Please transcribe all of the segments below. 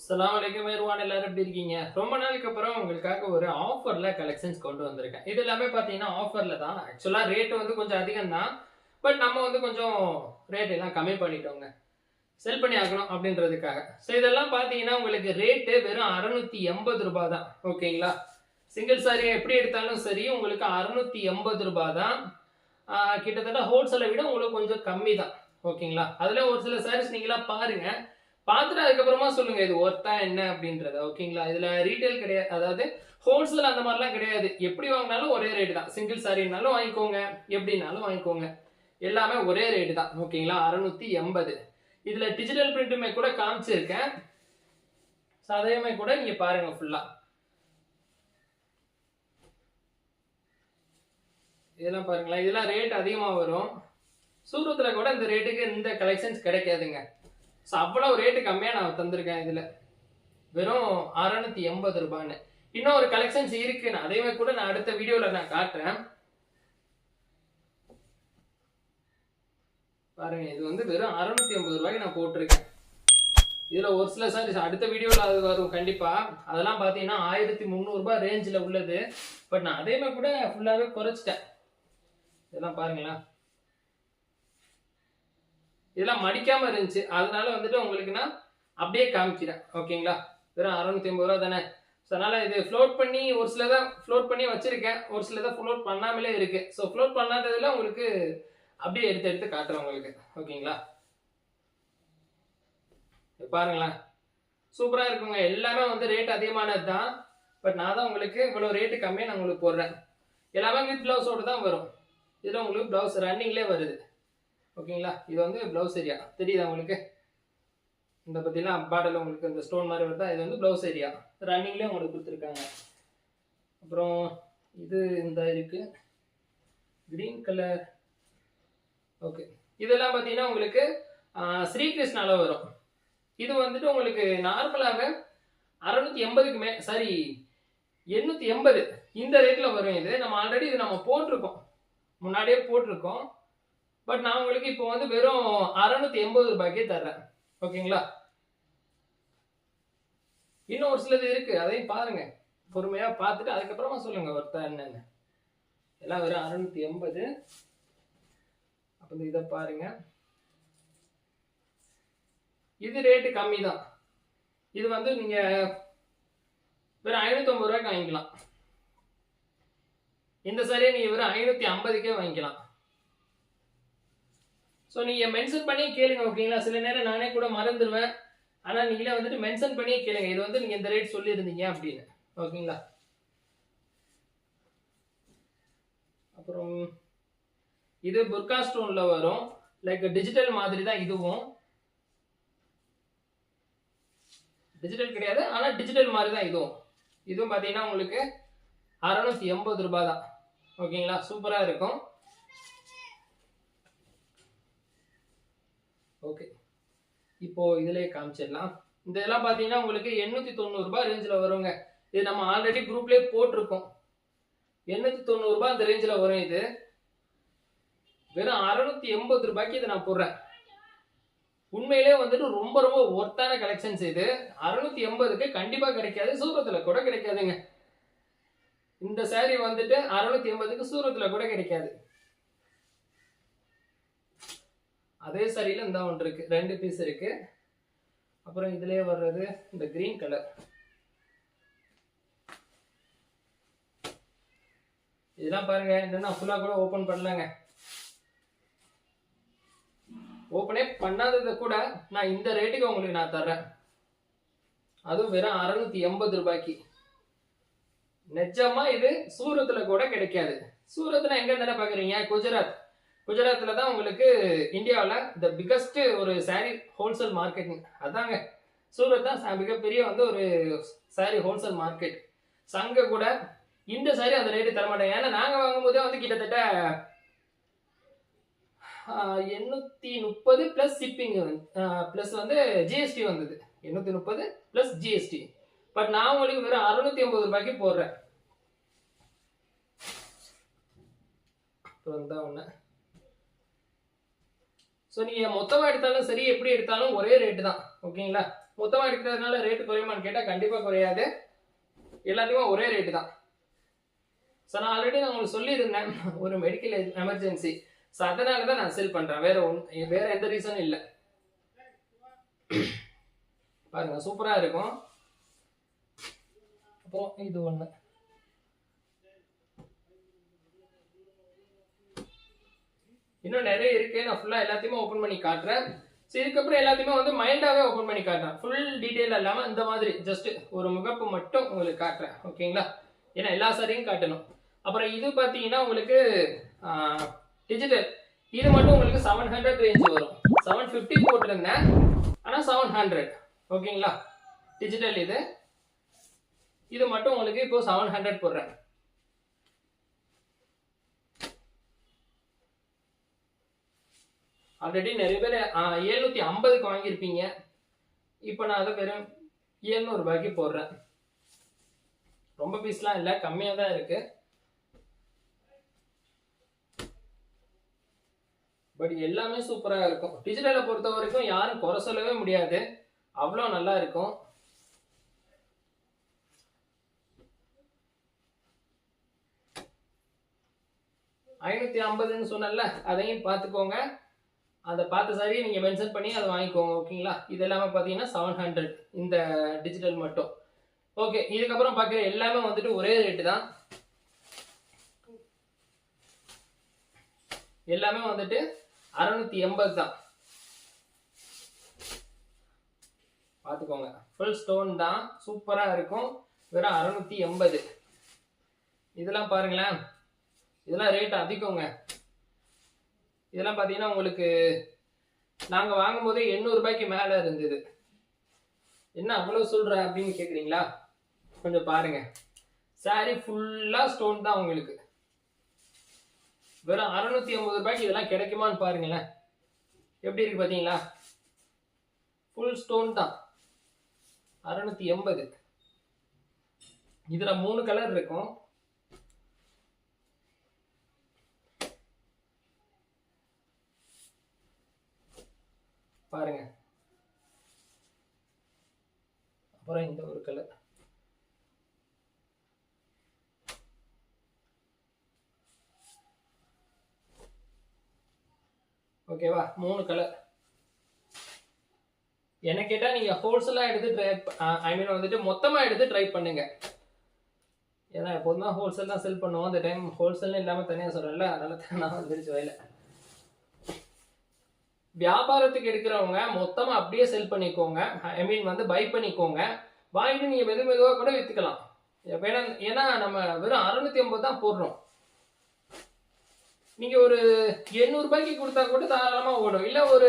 அஸ்ஸலாமு வலைக்கம் மேருவான் எல்லாரும் எப்படி இருக்கீங்க? ரொம்ப நாளுக்கு அப்புறம் உங்களுக்காக ஒரு ஆஃபர்ல கலெக்ஷன்ஸ் கொண்டு வந்திருக்கேன். இது எல்லாமே பார்த்தீங்கன்னா ஆஃபர்ல தான். ஆக்சுவலாக ரேட் வந்து கொஞ்சம் அதிகம் தான் பட் நம்ம வந்து கொஞ்சம் ரேட் எல்லாம் கம்மி பண்ணிட்டோங்க. செல் பண்ணி ஆகணும் அப்படின்றதுக்காக. ஸோ இதெல்லாம் பார்த்தீங்கன்னா உங்களுக்கு ரேட்டு வெறும் அறுநூத்தி எண்பது ரூபாய் தான் ஓகேங்களா சிங்கிள் சாரி எப்படி எடுத்தாலும் சரி உங்களுக்கு அறுநூத்தி எண்பது ரூபாய் தான் கிட்டத்தட்ட ஹோல்சேலை விட உங்களுக்கு கொஞ்சம் கம்மி தான் ஓகேங்களா அதில் ஒரு சில சாரீஸ் நீங்களாம் பாருங்கள் பார்த்துட்டு அதுக்கப்புறமா சொல்லுங்க இது ஒர்த்தா என்ன அப்படின்றத ஓகேங்களா? இதுல ரீட்டைல் கிடையாது அதாவது ஹோல்சேல் அந்த மாதிரிலாம் கிடையாது. எப்படி வாங்கினாலும் ஒரே ரேட்டு தான். சிங்கிள் சாரினாலும் வாங்கிக்கோங்க. எப்படின்னாலும் வாங்கிக்கோங்க. எல்லாமே ஒரே ரேட்டு தான். ஓகேங்களா? அறுநூத்தி எண்பது. இதுல டிஜிட்டல் பிரிண்ட்டுமே கூட காமிச்சிருக்கேன். சதயமே அதையுமே கூட நீங்க பாருங்க ஃபுல்லா இதெல்லாம் பாருங்களேன். இதெல்லாம் ரேட் அதிகமா வரும். சூரத்துல கூட இந்த ரேட்டுக்கு இந்த கலெக்ஷன்ஸ் கிடைக்காதுங்க. ஸோ அவ்வளோ ரேட்டு கம்மியாக நான் தந்திருக்கேன் இதில். வெறும் அறநூற்றி எண்பது ரூபான்னு. இன்னும் ஒரு கலெக்ஷன்ஸ் இருக்கு நான் அதையுமே கூட நான் அடுத்த வீடியோவில் நான் காட்டுறேன். பாருங்க இது வந்து வெறும் அறநூற்றி ஐம்பது ரூபாய்க்கு நான் போட்டிருக்கேன். இதில் ஒரு சில சாரீஸ் அடுத்த வீடியோவில் அது வரும் கண்டிப்பாக அதெல்லாம் பார்த்தீங்கன்னா ஆயிரத்தி முந்நூறுரூபா ரேஞ்சில் உள்ளது. பட் நான் அதேமாதிரி கூட ஃபுல்லாகவே குறைச்சிட்டேன். இதெல்லாம் பாருங்களேன். இதெல்லாம் மடிக்காம இருந்துச்சு. அதனால வந்துட்டு உங்களுக்கு நான் அப்படியே காமிக்கிறேன். ஓகேங்களா? வெறும் அறுநூத்தி ஐம்பது ரூபா தானே? ஸோ அதனால இது ஃப்ளோட் பண்ணி ஒரு சிலதை ஃப்ளோட் பண்ணி வச்சிருக்கேன். ஒரு சிலதை ஃப்ளோட் பண்ணாமலே இருக்கு. ஸோ ஃப்ளோட் பண்ணாததுல உங்களுக்கு அப்படியே எடுத்து எடுத்து காட்டுறேன் உங்களுக்கு. ஓகேங்களா? பாருங்களேன். சூப்பராக இருக்குங்க. எல்லாமே வந்து ரேட் அதிகமானது தான் பட் நான் தான் உங்களுக்கு இவ்வளோ ரேட்டு கம்மியாக நான் உங்களுக்கு போடுறேன். எல்லாமே வித் ப்ளவுஸோடு தான் வரும். இதில் உங்களுக்கு ப்ளவுஸ் ரன்னிங்லேயே வருது. ஓகேங்களா? இது வந்து ப்ளவுஸ் ஏரியா தெரியுதா உங்களுக்கு? இந்த பற்றிலாம் பாட்டில் உங்களுக்கு இந்த ஸ்டோன் மாதிரி வருதா? இது வந்து ப்ளவுஸ் ஏரியா ரன்னிங்லேயே உங்களுக்கு கொடுத்துருக்காங்க. அப்புறம் இது இந்த இருக்குது க்ரீன் கலர் ஓகே இதெல்லாம் பார்த்தீங்கன்னா உங்களுக்கு ஆஹ், ஸ்ரீகிருஷ்ணால வரும். இது வந்துட்டு உங்களுக்கு நார்மலாக அறநூற்றி எண்பதுக்கு மே சாரி எண்ணூற்றி எண்பது. இந்த ரேட்டில் வரும் இது. நம்ம ஆல்ரெடி இது நம்ம போட்டிருக்கோம். முன்னாடியே போட்டிருக்கோம். பட் நான் உங்களுக்கு இப்போ வந்து வெறும் அறுநூத்தி எண்பது ரூபாய்க்கே தர்றேன். ஓகேங்களா? இன்னும் ஒரு சிலது இருக்கு. அதையும் பாருங்க. பொறுமையா பார்த்துட்டு அதுக்கப்புறமா சொல்லுங்க ஒருத்தர் என்னன்னு. எல்லாம் வெறும் அறுநூத்தி எண்பது. அப்போ இந்த இதை பாருங்க. இது ரேட்டு கம்மி தான் இது வந்து நீங்க வெறும் ஐநூத்தி ஐம்பது ரூபாய்க்கு வாங்கிக்கலாம். இந்த சரியை நீங்க வெறும் ஐநூத்தி ஐம்பதுக்கே வாங்கிக்கலாம். ஸோ நீங்கள் மென்ஷன் பண்ணி கேளுங்க ஓகேங்களா சில நேரம் நானே கூட மறந்துடுவேன். ஆனால் நீங்களே வந்துட்டு மென்ஷன் பண்ணியே கேளுங்க. இது வந்து நீங்கள் இந்த ரேட் சொல்லியிருந்தீங்க அப்படின்னு. ஓகேங்களா அப்புறம் இது புர்கா ஸ்டோனில் வரும். லைக் டிஜிட்டல் மாதிரி தான் இதுவும். டிஜிட்டல் கிடையாது ஆனால் டிஜிட்டல் மாதிரி தான் இதுவும். இதுவும் பார்த்தீங்கன்னா உங்களுக்கு அறநூற்றி எண்பது ரூபாய் தான். ஓகேங்களா சூப்பராக இருக்கும். ஓகே இப்போ இதிலே காமிச்சிடலாம். இந்த இதெல்லாம் பார்த்தீங்கன்னா உங்களுக்கு எண்ணூற்றி தொண்ணூறுபா ரேஞ்சில் வருங்க. இது நம்ம ஆல்ரெடி குரூப்லேயே போட்டிருக்கோம். எண்ணூற்றி தொண்ணூறுபா அந்த ரேஞ்சில் வரும் இது. வெறும் அறுநூத்தி எண்பது ரூபாய்க்கு இதை நான் போடுறேன். உண்மையிலே வந்துட்டு ரொம்ப ரொம்ப ஒர்த்தான கலெக்ஷன்ஸ் இது. அறுநூத்தி எண்பதுக்கு கண்டிப்பாக கிடைக்காது. சூரத்தில் கூட கிடைக்காதுங்க. இந்த சேரீ வந்துட்டு அறுநூத்தி எண்பதுக்கு சூரத்தில் கூட கிடைக்காது. அதே சரியில் இந்த ஒன்று இருக்கு. ரெண்டு பீஸ் இருக்கு. அப்புறம் இதுலயே வர்றது இந்த கிரீன் கலர் இதெல்லாம் பாருங்க. இதெல்லாம் ஃபுல்லா கூட ஓபன் பண்ணலங்க. ஓப்பனே பண்ணாததை கூட நான் இந்த ரேட்டுக்கு உங்களுக்கு நான் தர்றேன். அதுவும் வெறும் அறுநூத்தி எண்பது ரூபாய்க்கு. நிஜமா இது சூரத்துல கூட கிடைக்காது. சூரத்துல எங்க தானே பாக்குறீங்க? குஜராத். குஜராத்தில் தான் உங்களுக்கு இந்தியாவில் த பிக்கஸ்ட் ஒரு saree ஹோல்சேல் மார்க்கெட் அதாங்க. சூரத் தான் ச- மிகப்பெரிய வந்து ஒரு saree ஹோல்சேல் மார்க்கெட் சங்க கூட இந்த சாரி அந்த ரேட்டு தரமாட்டேன் ஏன்னா நாங்கள் வாங்கும்போதே வந்து கிட்டத்தட்ட எண்ணூற்றி முப்பது ப்ளஸ் ஷிப்பிங் ப்ளஸ் வந்து ஜிஎஸ்டி வந்தது. எண்ணூற்றி முப்பது ப்ளஸ் ஜிஎஸ்டி பட் நான் உங்களுக்கு வெறும் அறுநூத்தி ஐம்பது ரூபாய்க்கு போடுறேன். ஒன்று ஸோ நீங்கள் மொத்தமாக எடுத்தாலும் சரி எப்படி எடுத்தாலும் ஒரே ரேட்டு தான். ஓகேங்களா மொத்தமாக எடுக்கிறதுனால ரேட்டு குறையுமான்னு கேட்டால் கண்டிப்பாக குறையாது. எல்லாத்துக்குமே ஒரே ரேட்டு தான். ஸோ நான் ஆல்ரெடி நான் உங்களுக்கு சொல்லியிருந்தேன் ஒரு மெடிக்கல் எமர்ஜென்சி ஸோ அதனால தான் நான் செல் பண்ணுறேன் வேற ஒன் வேற எந்த ரீசனும் இல்லை. பாருங்க சூப்பராக இருக்கும். அப்புறம் இது ஒன்று இன்னும் நிறைய இருக்கு. நான் ஃபுல்லா எல்லாத்தையுமே ஓப்பன் பண்ணி காட்டுறேன். ஸோ இதுக்கப்புறம் எல்லாத்தையுமே வந்து மைல்டாவே ஓப்பன் பண்ணி காட்டுறேன். ஃபுல் டீட்டெயில் இல்லாம இந்த மாதிரி ஜஸ்ட் ஒரு முகப்பு மட்டும் உங்களுக்கு காட்டுறேன். ஓகேங்களா ஏன்னா எல்லா சாரியும் காட்டணும். அப்புறம் இது பார்த்தீங்கன்னா உங்களுக்கு டிஜிட்டல் இது மட்டும் உங்களுக்கு செவன் ஹண்ட்ரட் ரேஞ்ச் வரும். செவன் ஃபிஃப்டி போட்டிருந்தேன். ஆனால் செவன் ஹண்ட்ரட் ஓகேங்களா டிஜிட்டல் இது. இது மட்டும் உங்களுக்கு இப்போ செவன் ஹண்ட்ரட் போடுறேன். ஆல்ரெடி நிறைய பேர் எழுநூற்றி ஐம்பதுக்கு வாங்கியிருப்பீங்க. இப்போ நான் அதை வெறும் ஏழ்நூறுபாய்க்கு போடுறேன். ரொம்ப பீஸ்லாம் இல்லை கம்மியாக தான் இருக்கு. பட் எல்லாமே சூப்பராக இருக்கும். டிஜிட்டலை பொறுத்த வரைக்கும் யாரும் குறை சொல்லவே முடியாது. அவ்வளோ நல்லா இருக்கும். ஐநூற்றி ஐம்பதுன்னு சொன்னல அதையும் பார்த்துக்கோங்க. அதை பார்த்த சாரி நீங்கள் மென்ஷன் பண்ணி அதை வாங்கிக்கோங்க ஓகேங்களா இது எல்லாமே பார்த்தீங்கன்னா செவன் ஹண்ட்ரட் இந்த டிஜிட்டல் மட்டும். ஓகே இதுக்கப்புறம் பார்க்குற எல்லாமே வந்துட்டு ஒரே ரேட்டு தான். எல்லாமே வந்துட்டு அறுநூத்தி எண்பது தான். பார்த்துக்கோங்க. ஃபுல் ஸ்டோன் தான். சூப்பராக இருக்கும். வெறும் அறுநூத்தி எண்பது. இதெல்லாம் பாருங்களேன். இதெல்லாம் ரேட் அதிகங்க. இதெல்லாம் பார்த்தீங்கன்னா உங்களுக்கு நாங்கள் வாங்கும்போதே எண்ணூறு ரூபாய்க்கு மேலே இருந்தது. என்ன அவ்வளோ சொல்கிற அப்படின்னு கேட்குறீங்களா கொஞ்சம் பாருங்கள் சாரி ஃபுல்லாக ஸ்டோன் தான் உங்களுக்கு. வெறும் அறுநூத்தி ஐம்பது ரூபாய்க்கு இதெல்லாம் கிடைக்குமான்னு பாருங்களேன். எப்படி இருக்கு பார்த்தீங்களா ஃபுல் ஸ்டோன் தான். அறுநூத்தி எண்பது இதில் மூணு கலர் இருக்கும். பாருங்க. அப்புறம் இந்த ஒரு கலர் ஓகேவா மூணு கலர் என்ன கேட்டால் நீங்கள் ஹோல்சேலாக எடுத்து ட்ரை ஐ மீன் வந்துட்டு மொத்தமாக எடுத்து ட்ரை பண்ணுங்க. ஏன்னா எப்போதும் தான் ஹோல்சேல் தான் செல் பண்ணுவோம். அந்த டைம் ஹோல்சேல்னு இல்லாமல் தனியாக சொல்கிறேன்ல அதனால தான் நான் வந்துருச்சு வயலை. வியாபாரத்துக்கு எடுக்கிறவங்க மொத்தமாக அப்படியே செல் பண்ணிக்கோங்க. ஐ மீன் வந்து பை பண்ணிக்கோங்க. வாங்கிட்டு நீங்கள் மெது மெதுவாக கூட விற்றுக்கலாம் ஏன்னா ஏன்னா நம்ம வெறும் அறுநூத்தி ஐம்பது தான் போடுறோம். நீங்க ஒரு எண்ணூறுபாய்க்கு கொடுத்தா கூட தாராளமா ஓடும். இல்ல ஒரு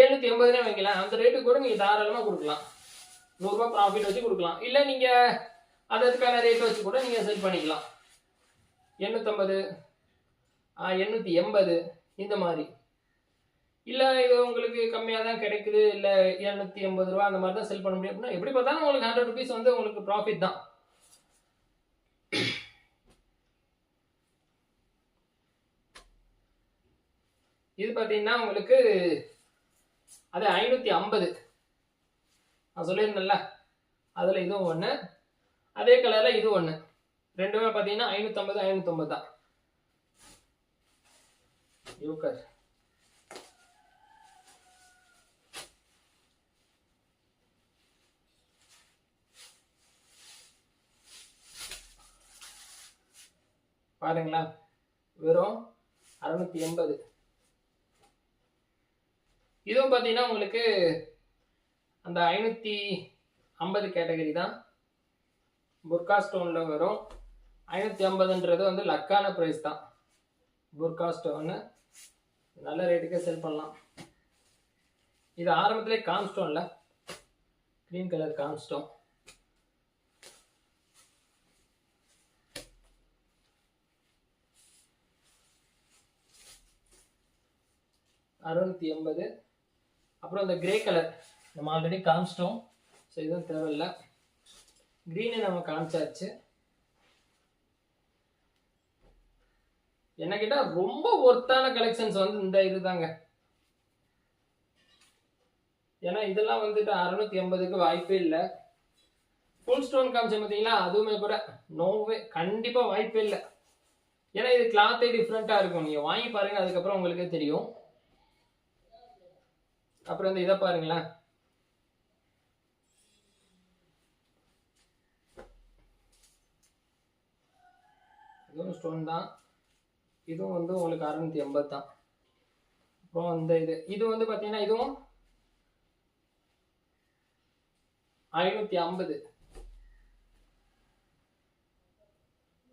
எழுநூத்தி எண்பதுனே வைக்கலாம் அந்த ரேட்டு கூட நீங்க தாராளமா கொடுக்கலாம். நூறுரூவா ப்ராஃபிட் வச்சு கொடுக்கலாம். இல்ல நீங்க அதற்கான ரேட் வச்சு கூட நீங்க செல் பண்ணிக்கலாம். எண்ணூற்றம்பது எண்ணூத்தி எண்பது இந்த மாதிரி. இல்லை இது உங்களுக்கு கம்மியாக தான் கிடைக்குது இல்லை இரநூத்தி எண்பது ரூபா அந்த மாதிரி தான் செல் பண்ண முடியும் அப்படின்னா எப்படி பார்த்தாலும் உங்களுக்கு ஹண்ட்ரட் ருபீஸ் வந்து உங்களுக்கு ப்ராஃபிட் தான். இது பார்த்தீங்கன்னா உங்களுக்கு அது ஐநூற்றி ஐம்பது. நான் சொல்லியிருந்தேன்ல அதில் இதுவும் ஒன்று அதே கலரில் இது ஒன்று ரெண்டுமே பார்த்தீங்கன்னா ஐநூற்றம்பது ஐநூற்றம்பது தான். யூக்கர் பாருங்களா வெறும் அறுநூத்தி எண்பது. இதுவும் பார்த்தீங்கன்னா உங்களுக்கு அந்த ஐநூற்றி ஐம்பது கேட்டகரி தான். புர்கா ஸ்டோனில் வரும். ஐநூற்றி ஐம்பதுன்றது வந்து லக்கான ப்ரைஸ் தான். புர்கா ஸ்டோனு நல்ல ரேட்டுக்கே செல் பண்ணலாம். இது ஆரம்பத்திலே காம்ஸ்டோனில் க்ரீன் கலர் கான்ஸ்டோன் அறுநூத்தி எண்பது. அப்புறம் இந்த கிரே கலர் நம்ம ஆல்ரெடி காமிச்சிட்டோம். ஸோ இதுவும் தேவையில்லை. க்ரீனை நம்ம காமிச்சாச்சு. என்ன கேட்டால் ரொம்ப ஒர்த்தான கலெக்ஷன்ஸ் வந்து இந்த இதுதாங்க. ஏன்னா இதெல்லாம் வந்துட்டு அறுநூத்தி எண்பதுக்கு வாய்ப்பே இல்லை. ஃபுல் ஸ்டோன் காமிச்சேன் பார்த்தீங்களா அதுவுமே கூட நோவே கண்டிப்பாக வாய்ப்பே இல்லை. ஏன்னா இது கிளாத்தே டிஃப்ரெண்ட்டாக இருக்கும். நீங்கள் வாங்கி பாருங்க அதுக்கப்புறம் உங்களுக்கே தெரியும். அப்புறம் இந்த இதை பாருங்களேன். இதுவும் ஸ்டோன் தான். இதுவும் வந்து உங்களுக்கு அறுநூத்தி எண்பது தான். அப்புறம் இந்த இது இது வந்து பார்த்தீங்கன்னா இதுவும் ஐநூற்றி ஐம்பது.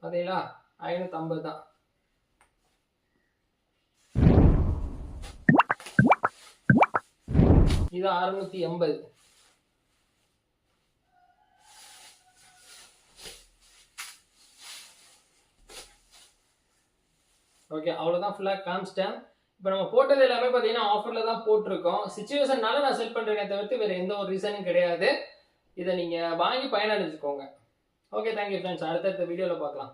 பார்த்தீங்களா ஐநூற்றி ஐம்பது தான். இது அறுநூத்தி எண்பது. ஓகே அவ்வளோதான் ஃபுல்லாக காமிச்சிட்டேன் இப்போ நம்ம போட்டது எல்லாமே பார்த்தீங்கன்னா ஆஃபரில் தான் போட்டிருக்கோம். சுச்சுவேஷன்னால நான் செல் பண்ணுறேனே தவிர்த்து வேறு எந்த ஒரு ரீசனும் கிடையாது. இதை நீங்கள் வாங்கி பயனடைஞ்சுக்கோங்க. ஓகே தேங்க்யூ ஃப்ரெண்ட்ஸ் அடுத்தடுத்த வீடியோவில் பார்க்கலாம்.